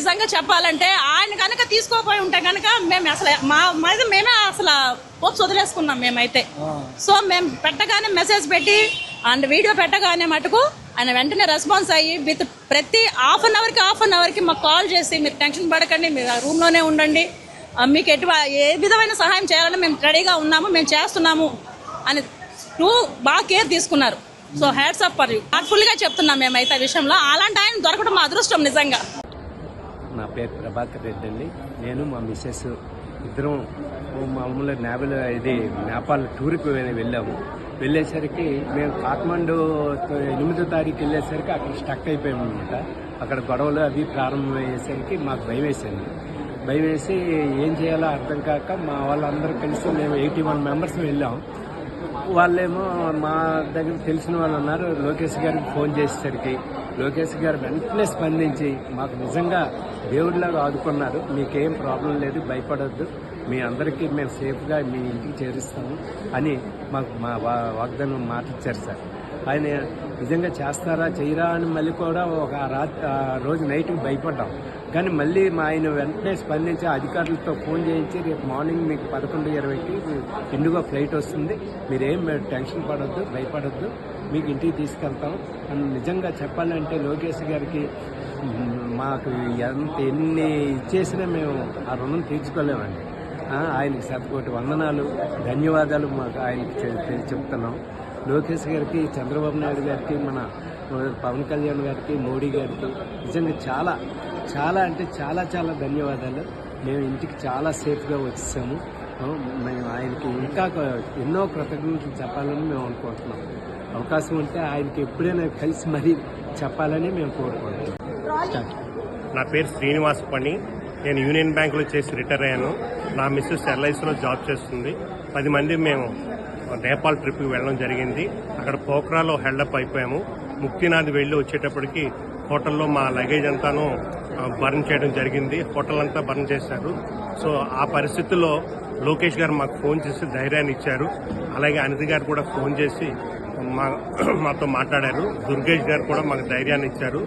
నిజంగా చెప్పాలంటే ఆయన కనుక తీసుకోపోయి ఉంటే కనుక మేము అసలు మా మాది మేమే అసలు పోప్స్ వదిలేసుకున్నాం మేమైతే. సో మేము పెట్టగానే మెసేజ్ పెట్టి అండ్ వీడియో పెట్టగానే మటుకు ఆయన వెంటనే రెస్పాన్స్ అయ్యి విత్ ప్రతి హాఫ్ అన్ అవర్కి హాఫ్ అన్ అవర్కి మాకు కాల్ చేసి మీరు టెన్షన్ పడకండి మీరు ఆ రూమ్లోనే ఉండండి. మీకు ఎటు ఏ విధమైన సహాయం చేయాలని మేము రెడీగా ఉన్నాము మేము చేస్తున్నాము అని టూ బాగా కేర్ తీసుకున్నారు. So hats up for you. హార్ట్ఫుల్గా చెప్తున్నాం మేమైతే ఆ విషయంలో. అలాంటి ఆయన దొరకడం మా అదృష్టం నిజంగా. నా పేరు ప్రభాకర్ రెడ్డి అండి. నేను మా మిస్సెస్ ఇద్దరం మామూలు నేబల్ ఇది నేపాల్ టూర్కి వెళ్ళాము. వెళ్ళేసరికి మేము కాఠ్మండు ఎనిమిదో తారీఖు వెళ్ళేసరికి అక్కడ స్టక్ అయిపోయాము అనమాట అక్కడ గొడవలు అవి ప్రారంభమయ్యేసరికి మాకు భయం వేసింది. భయం వేసి ఏం చేయాలో అర్థం కాక మా వాళ్ళందరూ కలిసి మేము ఎయిటీ వన్ మెంబర్స్ వెళ్ళాం. వాళ్ళేమో మా దగ్గర తెలిసిన వాళ్ళు ఉన్నారు. లోకేష్ గారికి ఫోన్ చేసేసరికి లోకేష్ గారు వెంటనే స్పందించి మాకు నిజంగా దేవుడిలాగా ఆదుకున్నారు. మీకేం ప్రాబ్లం లేదు భయపడొద్దు. మీ అందరికీ మేము సేఫ్గా మీ ఇంటికి చేరుస్తాము అని మాకు మా వాగ్దానం మాట ఇచ్చారు సార్. ఆయన నిజంగా చేస్తారా చేయరా అని మళ్ళీ కూడా ఒక రాత్రి ఆ రోజు నైట్కి భయపడ్డాం. కానీ మళ్ళీ మా ఆయన వెంటనే స్పందించి అధికారులతో ఫోన్ చేయించి రేపు మార్నింగ్ మీకు పదకొండు ఇరవైకి ఇండిగో ఫ్లైట్ వస్తుంది. మీరేం టెన్షన్ పడొద్దు భయపడొద్దు. మీకు ఇంటికి తీసుకెళ్తాం. అని నిజంగా చెప్పాలంటే లోకేష్ గారికి మాకు ఎంత ఎన్ని ఇచ్చేసినా మేము ఆ రుణం తీర్చుకోలేమండి. ఆయనకి శతకోటి వందనాలు ధన్యవాదాలు మాకు ఆయనకి చె- చెప్తున్నాం. లోకేష్ గారికి చంద్రబాబు నాయుడు గారికి మన పవన్ కళ్యాణ్ గారికి మోడీ గారికి నిజంగా చాలా చాలా అంటే చాలా చాలా ధన్యవాదాలు. మేము ఇంటికి చాలా సేఫ్గా వచ్చేసాము. మేము ఆయనకి ఇంకా ఎన్నో కృతజ్ఞతలు చెప్పాలని మేము అనుకుంటున్నాం. అవకాశం ఉంటే ఆయనకి ఎప్పుడైనా కలిసి మరీ చెప్పాలని మేము కోరుకుంటున్నాం. స్టార్ట్. నా పేరు శ్రీనివాస్ పని నేను యూనియన్ బ్యాంకులో చేసి రిటైర్ అయ్యాను. నా మిస్సెస్ ఎల్ఐసిలో జాబ్ చేస్తుంది. పది మంది మేము నేపాల్ ట్రిప్కి వెళ్ళడం జరిగింది. అక్కడ పోఖ్రాలో హెల్డప్ అయిపోయాము. ముక్తినాథ్ వెళ్ళి వచ్చేటప్పటికి హోటల్లో మా లగేజ్ అంతాను బర్న్ చేయడం జరిగింది. హోటల్ అంతా బర్న్ చేశారు. సో ఆ పరిస్థితుల్లో లోకేష్ గారు మాకు ఫోన్ చేసి ధైర్యాన్ని ఇచ్చారు. అలాగే అనిత గారు కూడా ఫోన్ చేసి మా మాతో మాట్లాడారు. దుర్గేష్ గారు కూడా మాకు ధైర్యాన్ని ఇచ్చారు.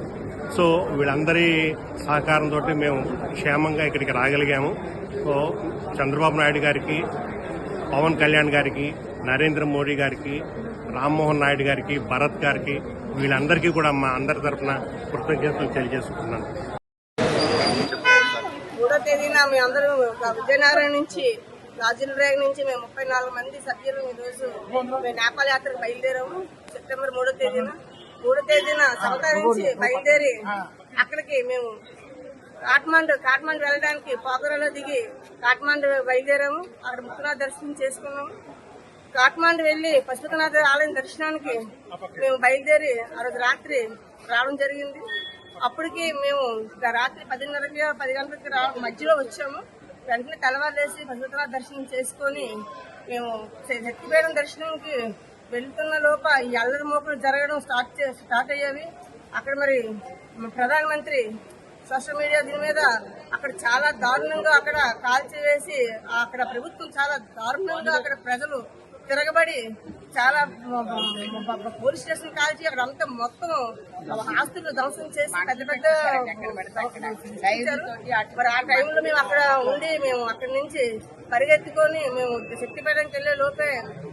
సో వీళ్ళందరి సహకారంతో మేము క్షేమంగా ఇక్కడికి రాగలిగాము. సో చంద్రబాబు నాయుడు గారికి పవన్ కళ్యాణ్ గారికి నరేంద్ర మోడీ గారికి రామ్మోహన్ నాయుడు గారికి భరత్ గారికి వీళ్ళందరికీ కూడా మా అందరి తరఫున కృతజ్ఞతలు తెలియజేసుకున్నాను మూడో తేదీన అందరూ విజయనగరం నుంచి రాజులరేగ నుంచి మేము ముప్పై నాలుగు మంది సభ్యులు ఈరోజు రోజు మేము నేపాల్ యాత్రకు బయలుదేరాము. సెప్టెంబర్ మూడో తేదీన. మూడో తేదీన సౌతా నుంచి బయలుదేరి అక్కడికి మేము కాఠ్మండు కాఠ్మండు వెళ్ళడానికి పోకరలో దిగి కాఠ్మండు బయలుదేరాము. అక్కడ ముక్కునాథ్ దర్శనం చేసుకున్నాము. కాఠ్మండు వెళ్ళి పశుపతినాథ ఆలయం దర్శనానికి మేము బయలుదేరి ఆ రోజు రాత్రి రావడం జరిగింది. అప్పటికి మేము రాత్రి పదిన్నరకి పది గంటలకి రా మధ్యలో వచ్చాము. వెంటనే తెల్లవారులేసి పశుపతినాథ దర్శనం చేసుకొని మేము శక్తిపీఠం దర్శనంకి వెళ్తున్న లోప ఈ అల్లరి మోపులు జరగడం స్టార్ట్ స్టార్ట్ అయ్యేవి. అక్కడ మరి ప్రధానమంత్రి సోషల్ మీడియా దీని మీద అక్కడ చాలా దారుణంగా అక్కడ కాల్చివేసి అక్కడ ప్రభుత్వం చాలా దారుణంగా అక్కడ ప్రజలు తిరగబడి చాలా పోలీస్ స్టేషన్ కాల్చి అక్కడ అంతా మొత్తం ఆస్తులు ధ్వంసం చేసి పెద్ద పెద్ద. మరి ఆ టైంలో మేము అక్కడ ఉండి మేము అక్కడి నుంచి పరిగెత్తుకొని మేము శక్తిపేటకి వెళ్ళే లోపే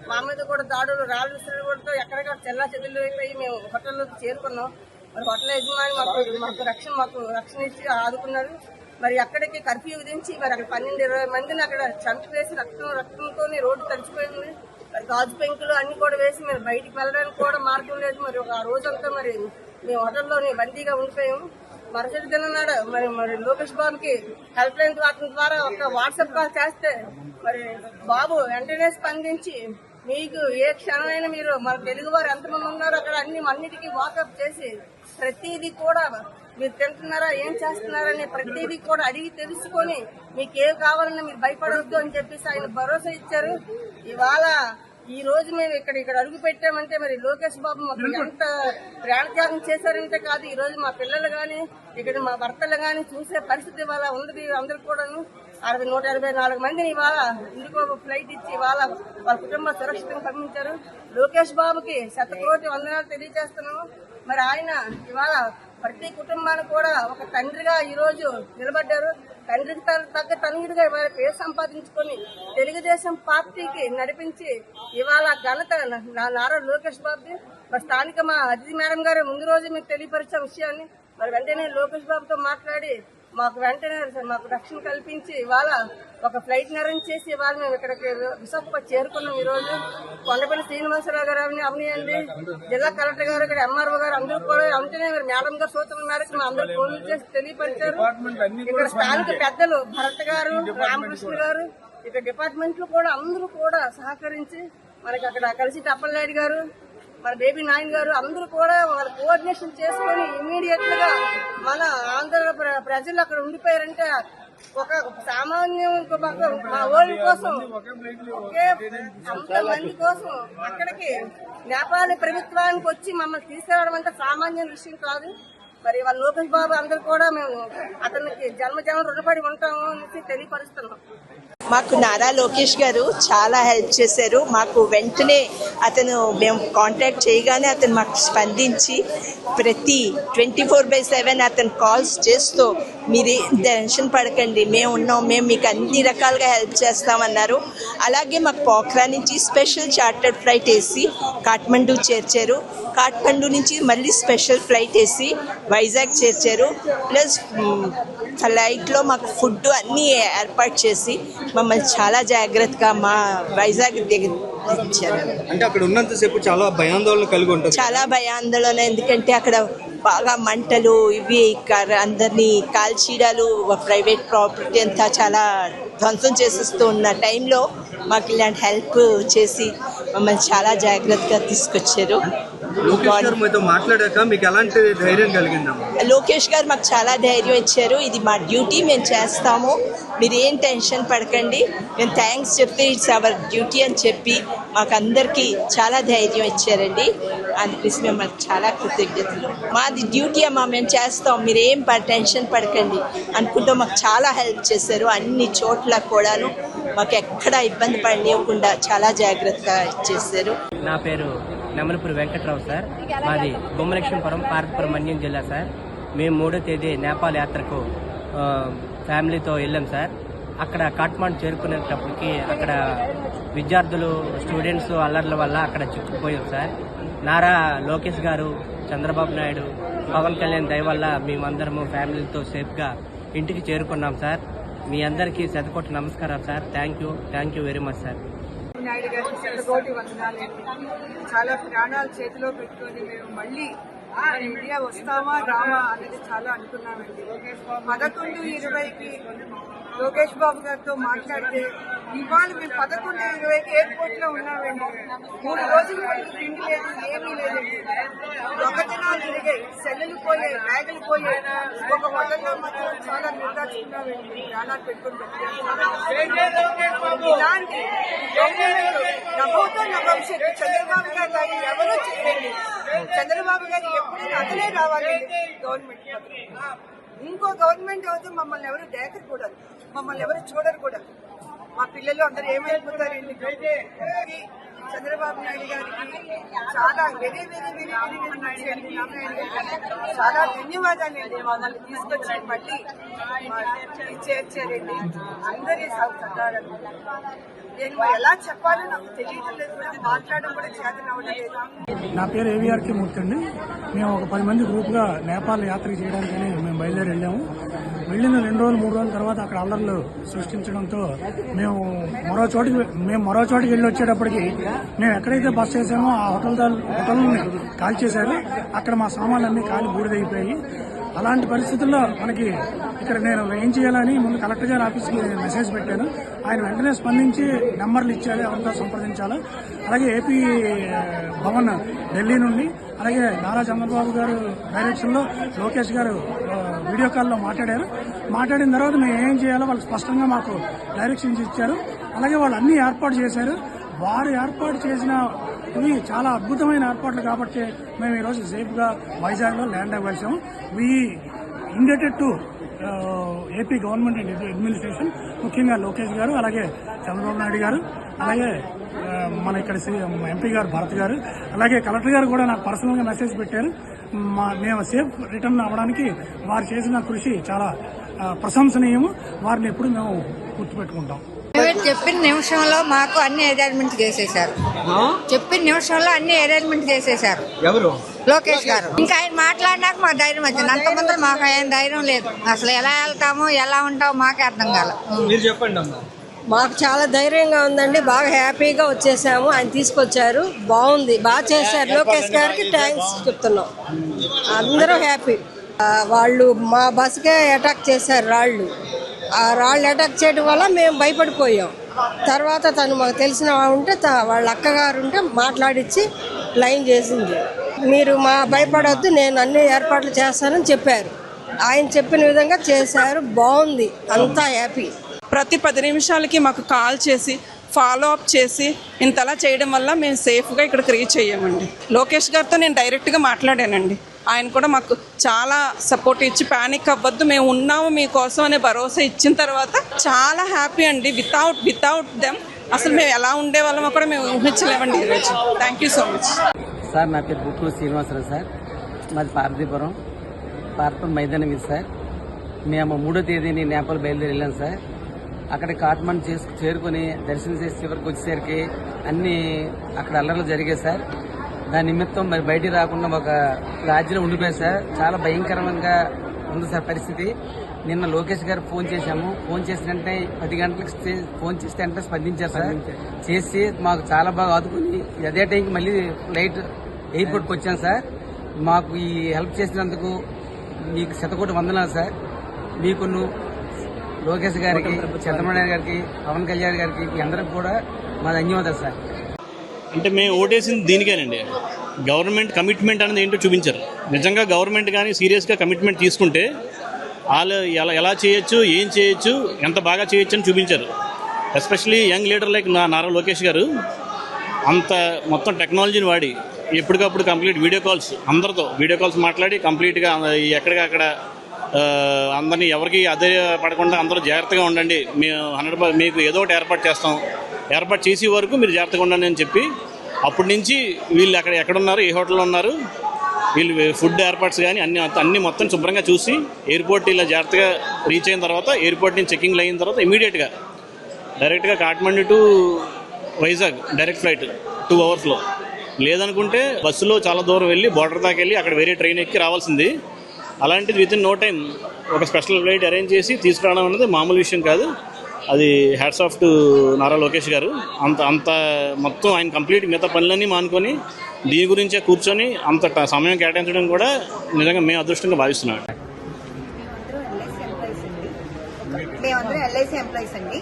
మా మీద కూడా దాడులు రాళ్ళు విసిరడంతో ఎక్కడికక్కడ చెల్లా చెదులు అయిపోయి మేము హోటల్లోకి చేరుకున్నాం మరి హోటల్ యజమాని మాకు మాకు రక్షణ మాకు రక్షణ ఇచ్చి ఆదుకున్నారు మరి అక్కడికి కర్ఫ్యూ విధించి మరి అక్కడ పన్నెండు ఇరవై మందిని అక్కడ చంపివేసి రక్తం రక్తంతో రోడ్డు తడిచిపోయింది మరి గాజు పెంకులు అన్ని కూడా వేసి మరి బయటికి వెళ్ళడానికి కూడా మార్గం లేదు మరి. ఒక ఆ రోజంతా మరి మేము హోటల్లోనే బందీగా ఉండిపోయాము మరుసటి దినం నాడు మరి మరి లోకేష్ బాబుకి హెల్ప్ లైన్ ద్వారా- ద్వారా ఒక వాట్సాప్ కాల్ చేస్తే మరి బాబు వెంటనే స్పందించి మీకు ఏ క్షణమైనా మీరు మన తెలుగు వారు ఎంతమంది ఉన్నారో అక్కడ అన్ని అన్నిటికీ వాకప్ చేసి ప్రతిదీ కూడా మీరు తింటున్నారా ఏం చేస్తున్నారని ప్రతిదీ కూడా అడిగి తెలుసుకొని మీకు ఏం కావాలన్నా మీరు భయపడవద్దు అని చెప్పేసి ఆయన భరోసా ఇచ్చారు. ఇవాళ ఈ రోజు మేము ఇక్కడ ఇక్కడ అడుగు పెట్టామంటే మరి లోకేష్ బాబు మాకు ఎంత ప్రాణత్యాగం చేశారంటే కాదు ఈ రోజు మా పిల్లలు గాని ఇక్కడ మా భర్తలు గాని చూసే పరిస్థితి ఇవాళ ఉంది అందరికి కూడాను. అరవై నూట ఎనభై నాలుగు మందిని ఇవాళ ఇండిగో ఫ్లైట్ ఇచ్చి ఇవాళ వాళ్ళ కుటుంబ సురక్షితంగా పంపించారు. లోకేష్ బాబుకి శతకోటి వందనాలు తెలియజేస్తున్నాము. మరి ఆయన ఇవాళ ప్రతి కుటుంబానికి కూడా ఒక తండ్రిగా ఈరోజు నిలబడ్డారు. తండ్రికి తగ్గ తనయుడిగా ఇవాళ పేరు సంపాదించుకొని తెలుగుదేశం పార్టీకి నడిపించి ఇవాళ ఘనత నా- నారా లోకేష్ బాబుది. మరి స్థానిక మా అతిథి మేడం గారు ముందు రోజు మీకు తెలియపరిచిన విషయాన్ని మరి వెంటనే లోకేష్ బాబుతో మాట్లాడి మాకు వెంటనే మాకు రక్షణ కల్పించి ఇవాళ ఒక ఫ్లైట్ అరేంజ్ చేసి ఇవాళ మేము ఇక్కడికి విశాఖపట్నం చేరుకున్నాం ఈ రోజు. కొండపల్లి శ్రీనివాసరావు గారు అవని అవనియండి జిల్లా కలెక్టర్ గారు ఇక్కడ ఎంఆర్ఓ గారు అందరూ కూడా వెంటనే మరి మేడం గారు సూచనల మేరకు మా అందరూ ఫోన్లు చేసి తెలియపరిచారు. ఇక్కడ స్థానిక పెద్దలు భరత్ గారు రామకృష్ణ గారు ఇక్కడ డిపార్ట్మెంట్లు కూడా అందరూ కూడా సహకరించి మనకి అక్కడ కలిసి టప్పలనాయుడు గారు మన బేబీ నాయన్ గారు అందరూ కూడా వాళ్ళ కోఆర్డినేషన్ చేసుకొని ఇమీడియట్గా మన ఆంధ్ర ప్ర- ప్రజలు అక్కడ ఉండిపోయారంటే ఒక సామాన్యం మా ఓళ్ళ కోసం ఒకే అంత మంది కోసం అక్కడికి నేపాలి ప్రభుత్వానికి వచ్చి మమ్మల్ని తీసుకురావడం అంటే సామాన్య విషయం కాదు. మరి వాళ్ళ లోకేష్ బాబు అందరు కూడా మేము అతనికి జన్మ జన్మ రుణపడి ఉంటాము అనేసి తెలియపరుస్తున్నాం. మాకు నారా లోకేష్ గారు చాలా హెల్ప్ చేశారు. మాకు వెంటనే అతను మేము కాంటాక్ట్ చేయగానే అతను మాకు స్పందించి ప్రతి ట్వంటీ ఫోర్ బై సెవెన్ అతను కాల్స్ చేస్తూ మీరు టెన్షన్ పడకండి మేము ఉన్నాం మేము మీకు అన్ని రకాలుగా హెల్ప్ చేస్తామన్నారు. అలాగే మాకు పోఖ్రా నుంచి స్పెషల్ చార్టర్డ్ ఫ్లైట్ వేసి కాఠ్మండూ చేర్చారు. కాఠ్మండూ నుంచి మళ్ళీ స్పెషల్ ఫ్లైట్ వేసి వైజాగ్ చేర్చారు. ప్లస్ ఫ్లైట్లో మాకు ఫుడ్ అన్నీ ఏర్పాటు చేసి మమ్మల్ని చాలా జాగ్రత్తగా మా వైజాగ్ దగ్గర ఇచ్చారు. అంటే అక్కడ ఉన్నంతసేపు చాలా భయాందోళన కలిగి ఉంటుంది. చాలా భయాందోళన ఎందుకంటే అక్కడ బాగా మంటలు ఇవి కర- అందరినీ కాల్చీడాలు ప్రైవేట్ ప్రాపర్టీ అంతా చాలా ధ్వంసం చేసేస్తూ ఉన్న టైంలో మాకు ఇలాంటి హెల్ప్ చేసి మమ్మల్ని చాలా జాగ్రత్తగా తీసుకొచ్చారు. లోకేష్ గారు మీతో మాట్లాడాక మీకు ఎలాంటి ధైర్యం కలిగిందమ్మా లోకేష్ గారు మాకు చాలా ధైర్యం ఇచ్చారు. ఇది మా డ్యూటీ మేము చేస్తాము. మీరు ఏం టెన్షన్ పడకండి. మేము థ్యాంక్స్ చెప్తే ఇట్స్ అవర్ డ్యూటీ అని చెప్పి మాకు అందరికీ చాలా ధైర్యం ఇచ్చారండి. అందుకని మిమ్మల్ని చాలా కృతజ్ఞతలు. మాది డ్యూటీ అమ్మా మేము చేస్తాం. మీరు ఏం ప- టెన్షన్ పడకండి. అనుకుంటూ మాకు చాలా హెల్ప్ చేశారు. అన్ని చోట్ల కూడాను మాకు ఎక్కడ ఇబ్బంది పడనివ్వకుండా చాలా జాగ్రత్తగా చేశారు. నా పేరు నెమలపూరి వెంకట్రావు సార్. మాది బొమ్మలక్ష్మీపురం పార్వతీపురం మన్యం జిల్లా సార్. మేము మూడో తేదీ నేపాల్ యాత్రకు ఫ్యామిలీతో వెళ్ళాం సార్. అక్కడ కాట్మాండ్ చేరుకునేటప్పటికి అక్కడ విద్యార్థులు స్టూడెంట్స్ అల్లర్ల వల్ల అక్కడ చిక్కుపోయాం సార్. నారా లోకేష్ గారు చంద్రబాబు నాయుడు పవన్ కళ్యాణ్ దయ వల్ల మేమందరము ఫ్యామిలీతో సేఫ్గా ఇంటికి చేరుకున్నాం సార్. మీ అందరికీ శతకోటి నమస్కారం sir. Thank you. Thank you very much sir. Naidu గారికి శతకోటి వందనాలు. చాలా ప్రాణాలు చేతిలో పెట్టుకొని మేము మళ్ళీ ఇండియా వస్తామా రామా అనేది చాలా అనుకున్నామండి. పదకొండు ఇరవైకి లోకేష్ బాబు గారితో మాట్లాడితే ఇవాళ మేము పదకొండు ఇరవైకి ఎయిర్పోర్ట్లో ఉన్నామండి. మూడు రోజులు తిండి లేదు ఏమీ లేదండి దొంగతనాలు తిరిగాయి. సెల్లులు పోయాయి బ్యాగులు పోయాయి. ఒక హోటల్లో మాత్రం చాలా నిర్దాచుకున్నామండి ప్రాణాలు పెట్టుకుని ఇలాంటి గవర్నమెంట్ నా భవిష్యత్తు చంద్రబాబు గారు ఎవరో చెప్పండి చంద్రబాబు గారు ఎప్పుడైనా అతనే రావాలి. గవర్నమెంట్ ఇంకో గవర్నమెంట్ అయితే మమ్మల్ని ఎవరు దేకరకూడదు మమ్మల్ని ఎవరు చూడరు మా పిల్లలు అందరు ఏమైపోతారు చంద్రబాబు నాయుడు గారికి చాలా very very very very Naidu గారికి చాలా ధన్యవాదాలండి. మమ్మల్ని తీసుకొచ్చి మళ్ళీ చేర్చారండి అందరి సహకారం. నేను ఎలా చెప్పాలో నాకు లేదు కూడా మాట్లాడడం కూడా లేదు. నా పేరు ఏవిఆర్కే మూర్తి అండి. మేము ఒక పది మంది గ్రూప్గా నేపాల్ యాత్ర చేయడానికని మేము బయలుదేరి వెళ్ళాము. వెళ్ళిన రెండు రోజులు మూడు రోజుల తర్వాత అక్కడ అల్లర్లు సృష్టించడంతో మేము మరో చోటికి మేము మరో చోటికి వెళ్ళి వచ్చేటప్పటికి మేము ఎక్కడైతే బస్ చేసామో ఆ హోటల్ హోటల్ని కాల్ చేశారు అక్కడ మా సామాన్లన్నీ కాలి బూడిదైపోయాయి. అలాంటి పరిస్థితుల్లో మనకి ఇక్కడ నేను ఏం చేయాలని ముందు కలెక్టర్ గారి ఆఫీస్కి మెసేజ్ పెట్టాను. ఆయన వెంటనే స్పందించి నెంబర్లు ఇచ్చారు ఎవరితో సంప్రదించాలి. అలాగే ఏపీ భవన్ ఢిల్లీ నుండి అలాగే నారా చంద్రబాబు గారు డైరెక్షన్లో లోకేష్ గారు వీడియో కాల్లో మాట్లాడారు. మాట్లాడిన తర్వాత మేము ఏం చేయాలో వాళ్ళు స్పష్టంగా మాకు డైరెక్షన్స్ ఇచ్చారు. అలాగే వాళ్ళు అన్ని ఏర్పాటు చేశారు. వారు ఏర్పాటు చేసిన ఇవి చాలా అద్భుతమైన ఏర్పాట్లు కాబట్టి మేము ఈరోజు సేఫ్గా వైజాగ్లో land అవ్వాల్సాము. We indebted to AP government and administration ముఖ్యంగా లోకేష్ గారు అలాగే చంద్రబాబు నాయుడు గారు అలాగే uh, మన ఇక్కడ ఎంపీ um, గారు భరత్ గారు అలాగే కలెక్టర్ గారు కూడా నాకు పర్సనల్గా మెసేజ్ పెట్టారు. మా మేము సేఫ్ రిటర్న్ అవ్వడానికి వారు చేసిన కృషి చాలా uh, ప్రశంసనీయము. వారిని ఎప్పుడు మేము గుర్తుపెట్టుకుంటాం. చెప్పిన నిమిషంలో మాకు అన్ని అరేంజ్మెంట్ చేసేశారు. చెప్పిన నిమిషంలో అన్ని అరేంజ్మెంట్ చేసేశారు. ఎవరు? లోకేష్ గారు. ఇంకా ఆయన మాట్లాడినాక మాకు ధైర్యం వచ్చింది. అంతమంది మాకు ఆయన ధైర్యం లేదు. అసలు ఎలా వెళ్తామో ఎలా ఉంటామో మాకే అర్థం కాల. మీరు చెప్పండి అమ్మా. మాకు చాలా ధైర్యంగా ఉందండి. బాగా హ్యాపీగా వచ్చేసాము. ఆయన తీసుకొచ్చారు. బాగుంది. బాగా చేశారు. లోకేష్ గారికి థ్యాంక్స్ చెప్తున్నాం. అందరూ హ్యాపీ. వాళ్ళు మా బస్కే అటాక్ చేశారు రాళ్ళు ఆ రాళ్ళు అటాక్ చేయడం వల్ల మేము భయపడిపోయాం. తర్వాత తను మాకు తెలిసిన ఉంటే త- వాళ్ళ అక్కగారు ఉంటే మాట్లాడించి లైన్ చేసింది. మీరు మా భయపడొద్దు నేను అన్ని ఏర్పాట్లు చేస్తానని చెప్పారు. ఆయన చెప్పిన విధంగా చేశారు బాగుంది అంతా హ్యాపీ. ప్రతి పది నిమిషాలకి మాకు కాల్ చేసి ఫాలో అప్ చేసి ఇంతలా చేయడం వల్ల మేము సేఫ్గా ఇక్కడికి రీచ్ అయ్యామండి. లోకేష్ గారితో నేను డైరెక్ట్గా మాట్లాడానండి. ఆయన కూడా మాకు చాలా సపోర్ట్ ఇచ్చి ప్యానిక్ అవ్వద్దు మేము ఉన్నాము మీకోసం అనే భరోసా ఇచ్చిన తర్వాత చాలా హ్యాపీ అండి. వితౌట్ వితౌట్ దెమ్ అసలు మేము ఎలా ఉండేవాళ్ళమో కూడా మేము ఊహించలేమండి ఈరోజు thank you so much sir నా పేరు బుట్టు శ్రీనివాసరావు సార్. మాది పార్థీపురం పార్థం మైదానం ఇది సార్. మేము మూడో తేదీని నేపాల్ బయలుదేరి వెళ్ళాం సార్. అక్కడ కాట్మండ్ చేసు చేరుకొని దర్శనం చేసి చివరికి వచ్చేసరికి అన్ని అక్కడ అల్లర్లు జరిగాయి సార్. దాని నిమిత్తం మరి బయటికి రాకుండా ఒక రాజ్యంలో ఉండిపోయారు సార్. చాలా భయంకరంగా ఉంది సార్ పరిస్థితి. నిన్న లోకేష్ గారు ఫోన్ చేశాము. ఫోన్ చేసిన వెంటనే పది గంటలకు ఫోన్ చేస్తే వెంటనే స్పందించారు సార్. చేసి మాకు చాలా బాగా ఆదుకుని అదే టైంకి మళ్ళీ ఫ్లైట్ ఎయిర్పోర్ట్కి వచ్చాం సార్. మాకు ఈ హెల్ప్ చేసినందుకు మీకు శతకోటి వందనాలు సార్. మీకును లోకేష్ గారికి చంద్రబాబు నాయుడు గారికి పవన్ కళ్యాణ్ గారికి అందరికి కూడా మా ధన్యవాదాలు సార్. అంటే మేము ఓటేసింది దీనికేనండి. గవర్నమెంట్ కమిట్మెంట్ అనేది ఏంటో చూపించారు. నిజంగా గవర్నమెంట్ కానీ సీరియస్గా కమిట్మెంట్ తీసుకుంటే వాళ్ళు ఎలా ఎలా చేయొచ్చు ఏం చేయొచ్చు ఎంత బాగా చేయొచ్చు అని చూపించారు. ఎస్పెషలీ యంగ్ లీడర్ లైక్ నా నారా లోకేష్ గారు అంత మొత్తం టెక్నాలజీని వాడి ఎప్పటికప్పుడు కంప్లీట్ వీడియో కాల్స్ అందరితో వీడియో కాల్స్ మాట్లాడి కంప్లీట్గా ఎక్కడికక్కడ అందరినీ ఎవరికి అదే పడకుండా అందరూ జాగ్రత్తగా ఉండండి. మేము హండ్రెడ్ మీకు ఏదో ఒకటి ఏర్పాటు చేస్తాం. ఏర్పాటు చేసే వరకు మీరు జాగ్రత్తగా ఉండండి అని చెప్పి అప్పటి నుంచి వీళ్ళు అక్కడ ఎక్కడున్నారు ఏ హోటల్లో ఉన్నారు వీళ్ళు ఫుడ్ ఏర్పాట్స్ కానీ అన్ని అన్ని మొత్తం శుభ్రంగా చూసి ఎయిర్పోర్ట్ ఇలా జాగ్రత్తగా రీచ్ అయిన తర్వాత ఎయిర్పోర్ట్ నుంచి చెకింగ్ అయిన తర్వాత ఇమీడియట్గా డైరెక్ట్గా Kathmandu to Vizag direct flight two అవర్స్లో. లేదనుకుంటే బస్సులో చాలా దూరం వెళ్ళి బార్డర్ దాకా వెళ్ళి అక్కడ వేరే ట్రైన్ ఎక్కి రావాల్సింది. అలాంటిది విత్ ఇన్ నో టైం ఒక స్పెషల్ ఫ్లైట్ అరేంజ్ చేసి తీసుకురావడం అనేది మామూలు విషయం కాదు. అది hats off to Nara Lokesh గారు. అంత అంత మొత్తం ఆయన కంప్లీట్ మిగతా పనులన్నీ మానుకొని దీని గురించే కూర్చొని అంత సమయం కేటాయించడం కూడా నిజంగా మేము అదృష్టంగా భావిస్తున్నాం. మేమందరం ఎల్ఐసి ఎంప్లాయీస్ అండి.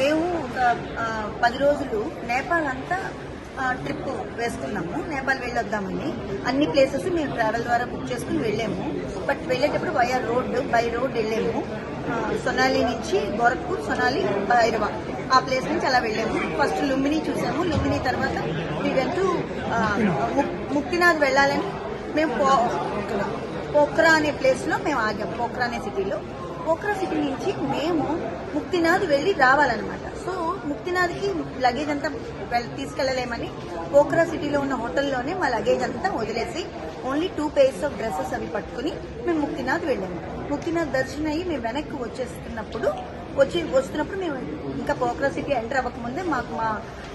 మేము ఒక పది రోజులు నేపాల్ అంతా ట్రిప్ వేసుకున్నాము. నేపాల్ వెళ్ళొద్దామని. అన్ని ప్లేసెస్ మేము ట్రావెల్ ద్వారా బుక్ చేసుకుని వెళ్ళాము. బట్ వెళ్ళేటప్పుడు వయా రోడ్ బై రోడ్ వెళ్ళాము. సొనాలి నుంచి గోరఖ్పూర్ సొనాలి భైరవ. ఆ ప్లేస్ నుంచి అలా వెళ్ళాము. ఫస్ట్ లుంబిని చూసాము. లుంబిని తర్వాత మీ వెంటూ ముక్తినాథ్ వెళ్ళాలని మేము పోఖ్రా అనే ప్లేస్లో మేము ఆగాం పోఖ్రా అనే సిటీలో పోఖ్రా సిటీ నుంచి మేము ముక్తినాథ్ వెళ్ళి రావాలన్నమాట. సో ముక్తినాథ్కి లగేజ్ అంతా తీసుకెళ్ళలేమని పోఖ్రా సిటీలో ఉన్న హోటల్లోనే మా లగేజ్ అంతా వదిలేసి only two pairs of dresses అవి పట్టుకుని మేము ముక్తినాథ్ వెళ్ళాము. ముక్తినాథ్ దర్శనం అయ్యి మేము వెనక్కి వచ్చేస్తున్నప్పుడు వచ్చి వస్తున్నప్పుడు మేము ఇంకా పోక్రా సిటీ ఎంటర్ అవ్వకముందే మాకు మా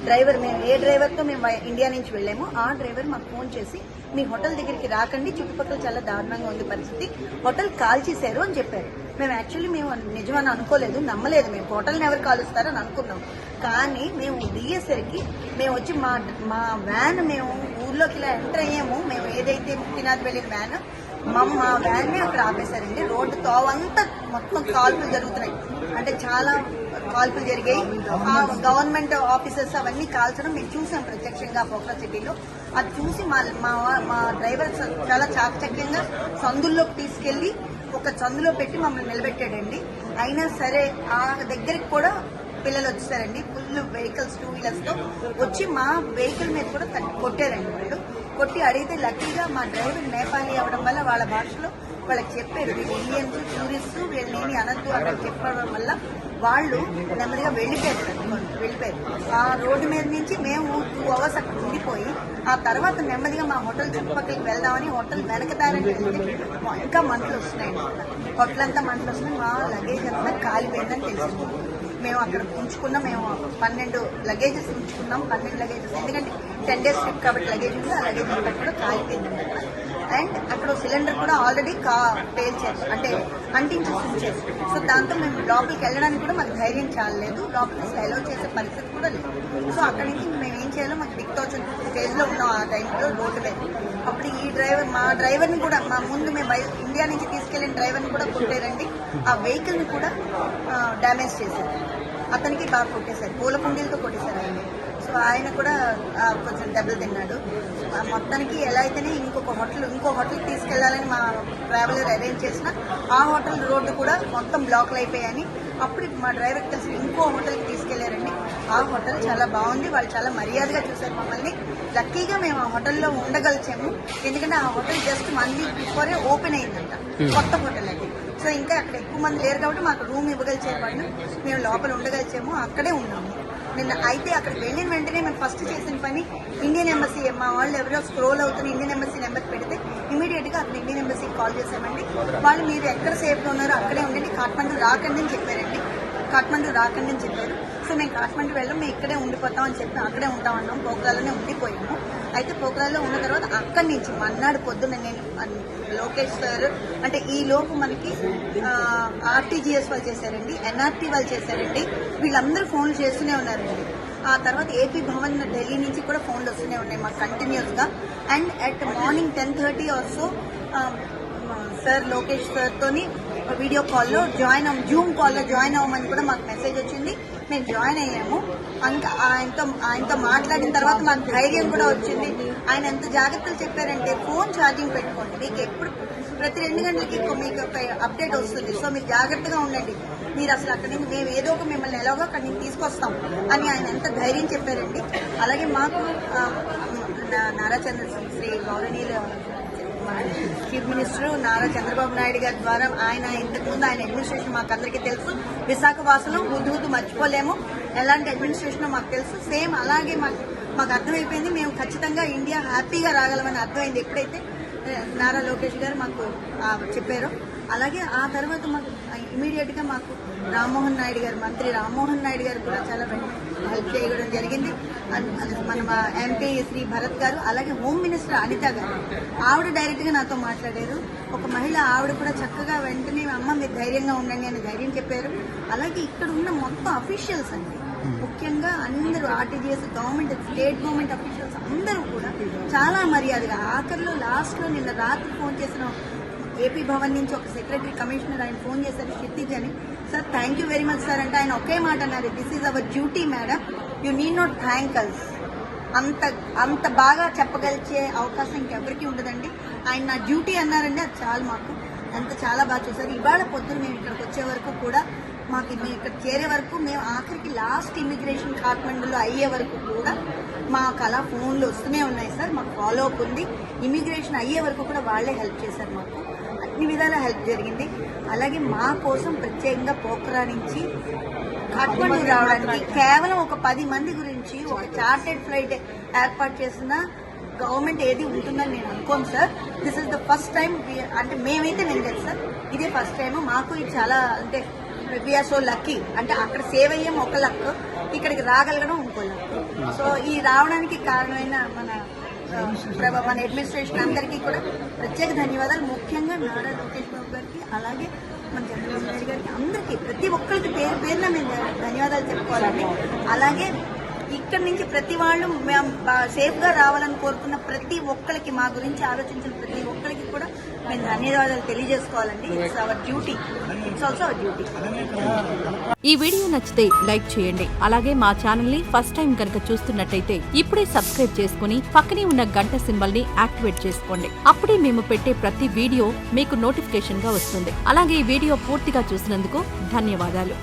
డ్రైవర్ మేము ఏ డ్రైవర్తో మేము ఇండియా నుంచి వెళ్ళామో. ఆ డ్రైవర్ మాకు ఫోన్ చేసి మీ హోటల్ దగ్గరికి రాకండి చుట్టుపక్కల చాలా దారుణంగా ఉంది పరిస్థితి. హోటల్ కాల్ చేశారు అని చెప్పారు. మేము యాక్చువల్లీ మేము నిజమని అనుకోలేదు నమ్మలేదు. మేము హోటల్ని ఎవరు కాలుస్తారని అనుకున్నాం. కానీ మేము దిగేసరికి మేము వచ్చి మా మా వ్యాన్ మేము ఊర్లోకి ఇలా ఎంటర్ అయ్యాము. మేము ఏదైతే ముక్తినాథ్ వెళ్ళిన వ్యాన్ మా మా వ్యాన్ని అక్కడ ఆపేశారండి. రోడ్డు తోవంతా మొత్తం కాల్పులు జరుగుతున్నాయి. అంటే చాలా కాల్పులు జరిగాయి. ఆ గవర్నమెంట్ ఆఫీసర్స్ అవన్నీ కాల్చడం మేము చూసాం ప్రత్యక్షంగా పోక్రా సిటీలో. అది చూసి మా మా మా డ్రైవర్ చాలా చాకచక్యంగా సందుల్లోకి తీసుకెళ్ళి ఒక చందులో పెట్టి మమ్మల్ని నిలబెట్టాడండి. అయినా సరే ఆ దగ్గరికి కూడా పిల్లలు వచ్చేసారండి. ఫుల్ వెహికల్స్ టూ వీలర్స్తో వచ్చి మా వెహికల్ మీద కూడా కొట్టారండి వాళ్ళు. కొట్టి అడిగితే లక్కీగా మా డ్రైవర్ నేపాలి అవడం వల్ల వాళ్ళ భాషలో వాళ్ళకి చెప్పారు. వీళ్ళు ఇండియన్స్ టూరిస్ట్ వీళ్ళని అనద్దు అక్కడ చెప్పడం వల్ల వాళ్ళు నెమ్మదిగా వెళ్ళిపోయారు. వెళ్ళిపోయారు. ఆ రోడ్డు మీద నుంచి మేము టూ అవర్స్ అక్కడ ఉండిపోయి ఆ తర్వాత నెమ్మదిగా మా హోటల్ చుట్టుపక్కలకి వెళ్దామని హోటల్ వెనకదారని వెళ్తే ఇంకా మంటలు వస్తున్నాయి హోటల్ అంతా మంటలు వస్తున్నాయి. మా లగేజ్ అంతా కాలిపోయిందని తెలిసింది. మేము అక్కడ ఉంచుకున్నాం. మేము పన్నెండు లగేజెస్ ఉంచుకున్నాం. పన్నెండు లగేజెస్. ఎందుకంటే టెన్ డేస్ ట్రిప్ కాబట్టి లగేజ్ ఉంది. ఆ లగేజ్ అంతా కూడా కాలిపోయింది అండ్ అక్కడ సిలిండర్ కూడా ఆల్రెడీ కా పేల్చారు అంటే అంటించేసి ఉంచారు సో దాంతో మేము లోపలికి వెళ్ళడానికి కూడా మాకు ధైర్యం చాలలేదు. లోపలికి అసలు అలౌ చేసే పరిస్థితి కూడా లేదు. సో అక్కడి నుంచి మేము చేయాలో మాకు దిక్తోచిన స్టేజ్లో ఉన్నాం ఆ టైంలో రోడ్డు మీద. అప్పుడు ఈ డ్రైవర్ మా డ్రైవర్ని కూడా మా ముందు మేము బయ ఇండియా నుంచి తీసుకెళ్ళిన డ్రైవర్ని కూడా కొట్టారండి. ఆ వెహికల్ని కూడా డ్యామేజ్ చేశారు. అతనికి బాగా కొట్టేశారు. పూల కుండీలతో కొట్టేశారు ఆయన. సో ఆయన కూడా కొంచెం దెబ్బలు తిన్నాడు. మొత్తానికి ఎలా అయితేనే ఇంకొక హోటల్ ఇంకో హోటల్కి తీసుకెళ్ళాలని మా ట్రావెలర్ అరేంజ్ చేసిన ఆ హోటల్ రోడ్డు కూడా మొత్తం బ్లాక్లు అయిపోయాయని అప్పుడు మా డ్రైవర్ కలిసి ఇంకో హోటల్కి తీసుకెళ్ళారండి ఆ హోటల్ చాలా బాగుంది. వాళ్ళు చాలా మర్యాదగా చూశారు మమ్మల్ని. లక్కీగా మేము ఆ హోటల్లో ఉండగలిచాము. ఎందుకంటే ఆ హోటల్ జస్ట్ వన్ వీక్ బిఫోరే ఓపెన్ అయిందంట. కొత్త హోటల్ అది. సో ఇంకా అక్కడ ఎక్కువ మంది లేరు కాబట్టి మాకు రూమ్ ఇవ్వగలిచారు వాళ్ళు మేము లోపల ఉండగలిచాము. అక్కడే ఉన్నాము. నిన్న అయితే అక్కడికి వెళ్ళిన వెంటనే మేము ఫస్ట్ చేసిన పని ఇండియన్ ఎంబసీ మా వాళ్ళు ఎవరో స్క్రోల్ అవుతున్న ఇండియన్ ఎంబసీ నెంబర్ పెడితే ఇమీడియట్గా అక్కడ ఇండియన్ ఎంబసీకి కాల్ చేసామండి వాళ్ళు మీరు ఎక్కడ సేఫ్గా ఉన్నారో అక్కడే ఉండండి. కాఠ్మండు రాకండి అని చెప్పారండి. కాఠ్మండు రాకండి అని చెప్పారు. సో మేము కాఠ్మండు వెళ్ళాం మేము ఇక్కడే ఉండిపోతాం అని చెప్పి అక్కడే ఉంటామన్నాం పోకరాలోనే ఉండిపోయాము. అయితే పోకరాలో ఉన్న తర్వాత అక్కడి నుంచి మన్నాడు పొద్దున్న నేను లోకేష్ సార్ అంటే ఈ లోపు మనకి ఆర్టీజీఎస్ వాళ్ళు చేశారండి ఎన్ఆర్టీ వాళ్ళు చేశారండి. వీళ్ళందరూ ఫోన్లు చేస్తూనే ఉన్నారండి. ఆ తర్వాత ఏపీ భవన్ ఢిల్లీ నుంచి కూడా ఫోన్లు వస్తూనే ఉన్నాయి మాకు కంటిన్యూస్గా and at morning ten thirty also sir Lokesh సార్తోని video కాల్లో జాయిన్ అవ్వం జూమ్ కాల్లో జాయిన్ అవ్వమని కూడా మాకు మెసేజ్ వచ్చింది. మేము జాయిన్ అయ్యాము. ఇంకా ఆయనతో ఆయనతో మాట్లాడిన తర్వాత మాకు ధైర్యం కూడా వచ్చింది. ఆయన ఎంత జాగ్రత్తలు చెప్పారంటే ఫోన్ ఛార్జింగ్ పెట్టుకోండి. మీకు ఎప్పుడు ప్రతి రెండు గంటలకి ఇంకో మీకు ఒక అప్డేట్ వస్తుంది. సో మీరు జాగ్రత్తగా ఉండండి. మీరు అసలు అక్కడి నుంచి మేము ఏదో ఒక మిమ్మల్ని ఎలాగో అక్కడి నుంచి తీసుకొస్తాం అని ఆయన ఎంత ధైర్యం చెప్పారండి. అలాగే మాకు నారాచంద్ర నారా చంద్ర శ్రీ గౌరణీలు చీఫ్ మినిస్టర్ నారా చంద్రబాబు నాయుడు గారి ద్వారా ఆయన ఇంతకుముందు ఆయన అడ్మినిస్ట్రేషన్ మాకు అందరికీ తెలుసు. విశాఖ వాసులు హుద్దు హుద్దు మర్చిపోలేము. ఎలాంటి అడ్మినిస్ట్రేషన్ మాకు తెలుసు. సేమ్ అలాగే మాకు మాకు అర్థమైపోయింది. మేము ఖచ్చితంగా ఇండియా హ్యాపీగా రాగలమని అర్థమైంది. ఎప్పుడైతే నారా లోకేష్ గారు మాకు చెప్పారో. అలాగే ఆ తర్వాత మాకు ఇమీడియట్గా మాకు రామ్మోహన్ నాయుడు గారు మంత్రి రామ్మోహన్ నాయుడు గారు కూడా చాలా హెల్ప్ చేయడం జరిగింది. మన ఎంపీ శ్రీ భరత్ గారు అలాగే హోమ్ మినిస్టర్ అనిత గారు. ఆవిడ డైరెక్ట్గా నాతో మాట్లాడారు. ఒక మహిళ ఆవిడ కూడా చక్కగా వెంటనే అమ్మ మీరు ధైర్యంగా ఉండండి అని ధైర్యం చెప్పారు. అలాగే ఇక్కడ ఉన్న మొత్తం అఫీషియల్స్ అండి. ముఖ్యంగా అందరూ RTGS government state government officials అందరూ కూడా చాలా మర్యాదగా ఆఖరిలో లాస్ట్లో నిన్న రాత్రి ఫోన్ చేసిన ఏపీ భవన్ నుంచి ఒక సెక్రటరీ కమిషనర్ ఆయన ఫోన్ చేశారు క్షితిజ్ అని sir thank you very much sir అంటే ఆయన ఒకే మాట అన్నారు this is our duty madam you need not thank us అంత అంత బాగా చెప్పగలిచే అవకాశం ఇంకెవరికి ఉండదండి. ఆయన నా డ్యూటీ అన్నారండి అది చాలు మాకు. అంత చాలా బాగా చూసారు ఇవాళ పొద్దున్న మేము ఇక్కడికి వచ్చే వరకు కూడా మాకు మేము ఇక్కడ చేరే వరకు మేము ఆఖరికి లాస్ట్ ఇమిగ్రేషన్ కాఠ్మండులో అయ్యే వరకు కూడా మాకు అలా ఫోన్లు వస్తూనే ఉన్నాయి సార్. మాకు ఫాలో అప్ ఉంది. ఇమిగ్రేషన్ అయ్యే వరకు కూడా వాళ్ళే హెల్ప్ చేశారు మాకు. అన్ని విధాలా హెల్ప్ జరిగింది. అలాగే మా కోసం ప్రత్యేకంగా పోఖరా నుంచి కాఠ్మండు రావడానికి కేవలం ఒక పది మంది గురించి ఒక చార్టెడ్ ఫ్లైట్ ఏర్పాటు చేసిన గవర్నమెంట్ ఏది ఉంటుందని నేను అనుకోను sir. This is the first time అంటే మేమైతే వినలేదు సార్. ఇదే ఫస్ట్ టైం మాకు ఇది చాలా అంటే వీఆర్ సో లక్కీ అంటే అక్కడ సేవ్ అయ్యాం ఒక లక్ ఇక్కడికి రాగలగడం ఇంకో లక్ సో ఈ రావడానికి కారణమైన మన ఆ, మన అడ్మినిస్ట్రేషన్ అందరికీ కూడా ప్రత్యేక ధన్యవాదాలు. ముఖ్యంగా నారా లోకేష్ బాబు గారికి అలాగే మన చంద్రబాబు నాయుడు గారికి అందరికీ ప్రతి ఒక్కరికి పేరు పేరున మేము ధన్యవాదాలు చెప్పుకోవాలండి. అలాగే ఇక్కడి నుంచి ప్రతి వాళ్ళు మేము సేఫ్గా రావాలని కోరుకున్న ప్రతి ఒక్కరికి మా గురించి ఆలోచించిన ప్రతి ఒక్కరికి కూడా మేము ధన్యవాదాలు తెలియజేసుకోవాలండి. It's our duty it's also our duty ఈ వీడియో నచ్చితే లైక్ చేయండి. అలాగే మా ఛానల్ని ఫస్ట్ టైం కనుక చూస్తున్నట్టయితే ఇప్పుడే సబ్స్క్రైబ్ చేసుకుని పక్కనే ఉన్న గంట సింబల్ని యాక్టివేట్ చేసుకోండి. అప్పుడే మేము పెట్టే ప్రతి వీడియో మీకు నోటిఫికేషన్గా వస్తుంది. అలాగే ఈ వీడియో పూర్తిగా చూసినందుకు ధన్యవాదాలు.